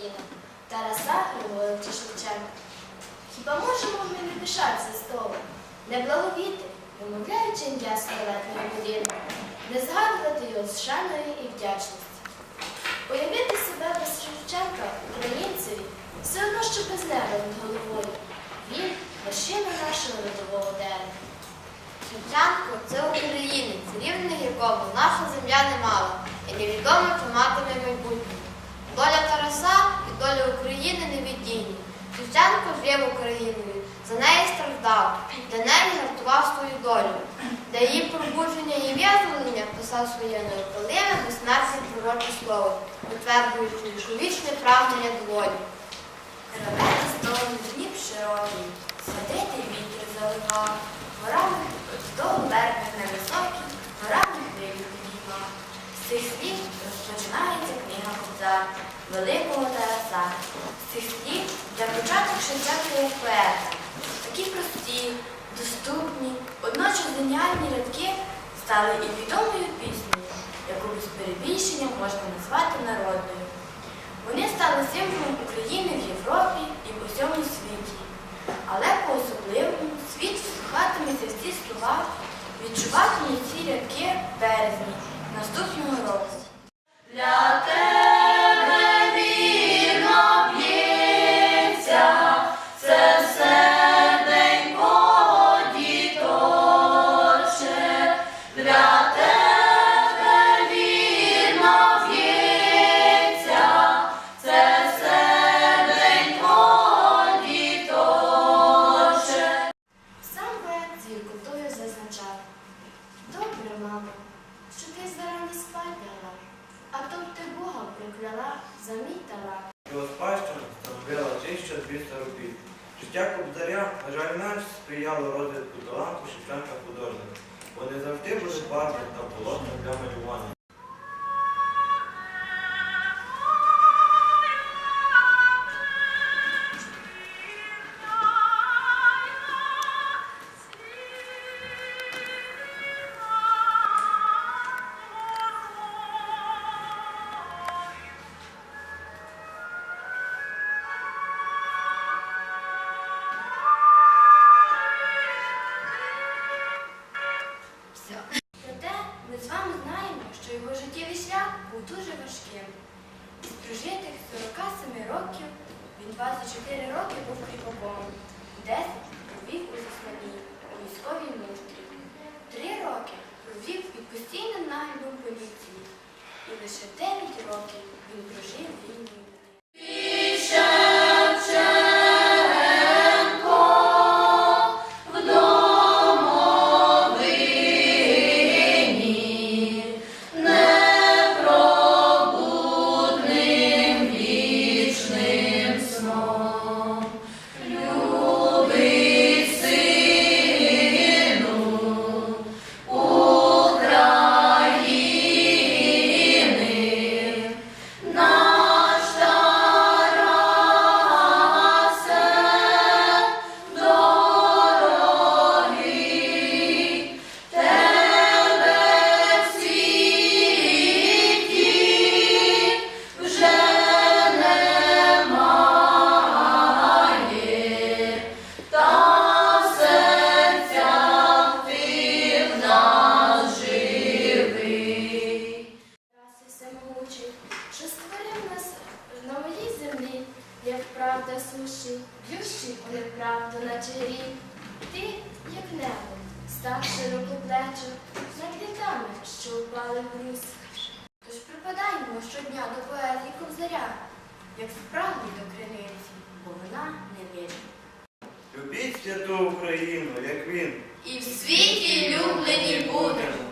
країнах, Тараса Григоровича Шевченка. Хіба можемо ми не пишатися столом, не благовіти, вимовляючи ім'я славетної людини, не згадувати його з шаною і вдячністю? Уявити себе без Шевченка українцеві все одно, що без неба над головою. Він вершина нашого родового дерева. Шевченко це українець, рівних якому наша земля не мала, і невідомо, чи матиме майбутнє. Доля Тараса і доля України невіддільні. Шевченко жив Україною, за неї страждав, для неї гартував свою долю. Для її пробудження і визволення писав своє неопалиме безсмертне пророче слово, підтверджуючи, що вічне прагнення до волі. Ревете сторони днів широкий, садити вітер заливав, горами вдовго берег невисокий, горами хвилю підіймав. З цих слів розпочинається книга Кобзар Великого Тараса. З цих слів для початок як поета. Такі прості, доступні, одночас геніальні рядки стали і відомою піснею, яку без перебільшення можна назвати народною. Вони стали символом України в Європі і по всьому світі. Але по-особливому світ вслухатиметься в ці слова, відчуватиме ці рядки в березні наступного року. Барви та полотна для малювання. Лише 9 років він прожив вільною правда суші, б'ющий у неправду наче рік. Ти, як небо, став широкоплечо над літами, що упали в ліс. Тож припадаємо щодня до поезії ковзаря, як справді до криниці, бо вона не вірить. Любіть святу Україну, як він. І в світі люблені будемо.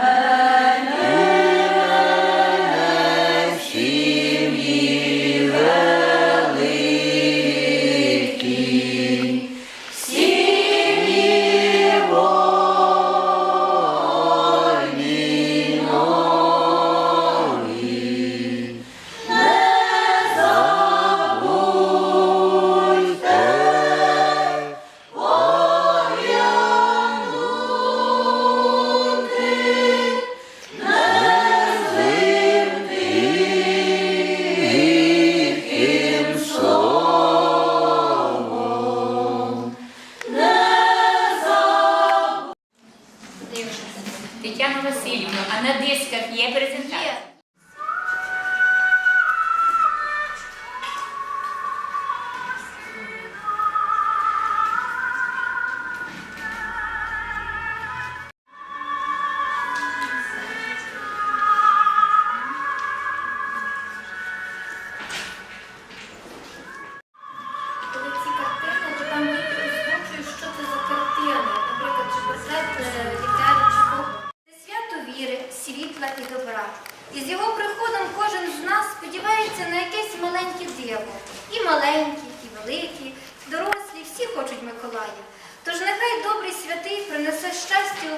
아. Тетяну Васильівну, а на дисках є презентація?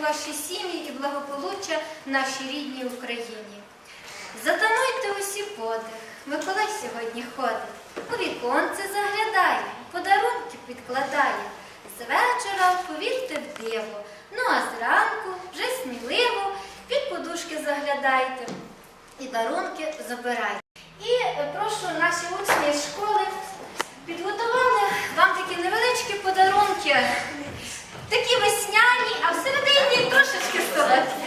Ваші сім'ї і благополуччя нашій рідній Україні. Затануйте усі подих, Миколай сьогодні ходить, у віконце заглядає, подарунки підкладає. З вечора повірте в диво, ну а зранку вже сміливо під подушки заглядайте і дарунки забирайте. І е, прошу наші учні з школи підготували вам такі невеличкі подарунки, такі весняні, а всередині трошечки солодкі.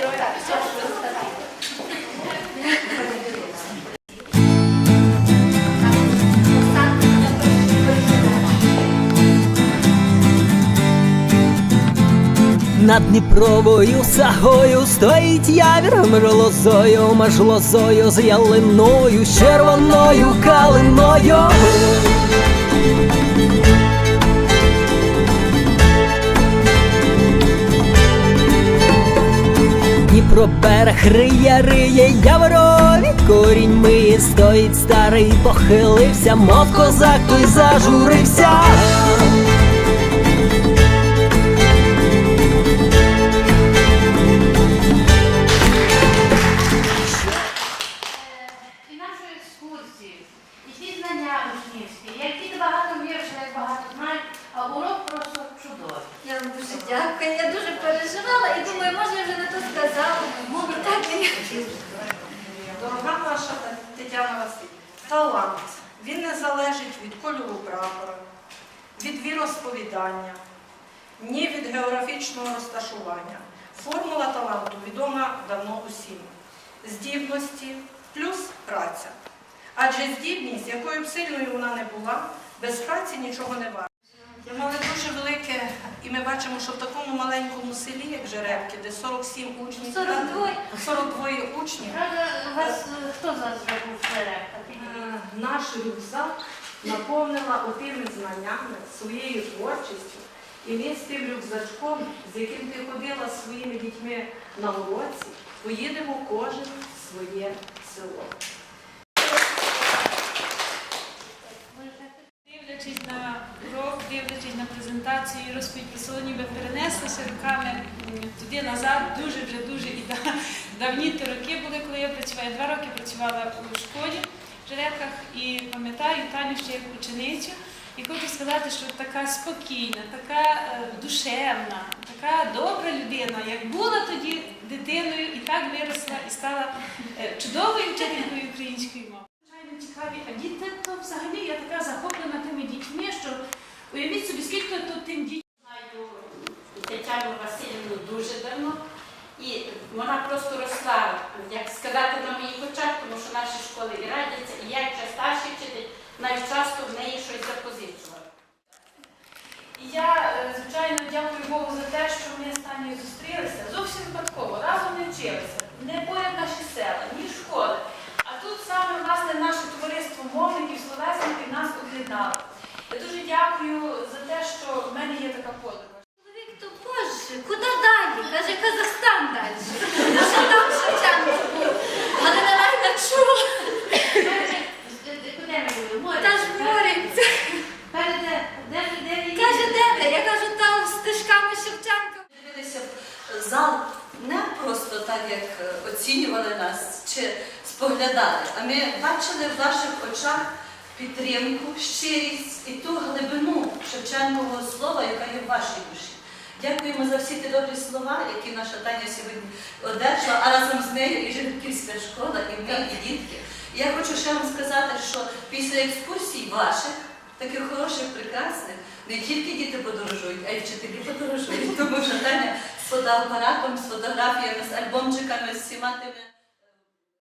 Над Дніпровою сагою стоїть явір між лозою, між лозою з ялиною, з червоною калиною. Дніпро берег риє, риє яворові коріньми стоїть старий, похилився, мов козак той зажурився. і нашу екскурсію, і ті знання учнівські, як багато віршів, як багато знають, а урок просто чудовий. Я вам дуже дякую. Я дуже переживала і думаю, може я вже не то сказала. Мови так мені. Дорога наша Тетяна Васильівна, талант. Він не залежить від кольору прапора, від віросповідання, ні від географічного розташування. Формула таланту відома давно усім. Здібності плюс праця. Адже здібність, якою б сильною вона не була, без праці нічого не варто. Я мали дуже велике, ми бачимо, що в такому маленькому селі, як Жеребки, де 47 учнів, 42. 42 учнів, Правда, вас е, хто зараз вже був в Терехах? Е, наш рюкзак наповнила отими знаннями, своєю творчістю. І ми з тим рюкзачком, з яким ти ходила зі своїми дітьми на уроці, поїдемо кожен в своє село. Дивлячись на урок, дивлячись презентацію розповідь село, ніби перенеслися руками туди назад, дуже вже дуже і давні ті роки були, коли я працювала. Я два роки працювала у школі в Жеребках і пам'ятаю Таню ще як ученицю. І хочу сказати, що така спокійна, така е, душевна, така добра людина, як була тоді дитиною, і так виросла і стала е, чудовою вчителькою української мови. Звичайно, цікаві, а діти то взагалі я така захоплена тими дітьми, що уявіть собі, скільки тут тим дітям. Знаю Тетяну Васильівну дуже давно. І вона просто росла, як сказати, на моїх очах, тому що наші школи і радяться, і я вже старший вчитель, навіть часто в неї щось запозичувала. І я, е, звичайно, дякую Богу за те, що ми з Танею зустрілися зовсім випадково, разом не вчилися, не поряд наші села, ні школи. А тут саме власне наше товариство мовників, словесників нас об'єднало. Я дуже дякую за те, що в мене є така подруга. Чоловік то боже, куди далі? Каже, Казахстан далі. Ну що там Шевченко був? Галина Іванівна чула. Куди ми були? Море. Та ж бориться. Каже, де? Де ж де ви Каже, де ти? Я кажу, там стежками Шевченка. Дивилися в зал не просто так, як е, оцінювали нас чи споглядали, а ми бачили в ваших очах підтримку, щирість і ту глибину Шевченкового слова, яка є в вашій душі. Дякуємо за всі ті добрі слова, які наша Таня сьогодні одержала, а разом з нею і Жеребківська школа, і ми, і дітки. Я хочу ще вам сказати, що після екскурсій ваших, таких хороших, прекрасних, не тільки діти подорожують, а й вчителі подорожують, тому що Таня з фотоапаратом, з фотографіями, з альбомчиками, з всіма тими.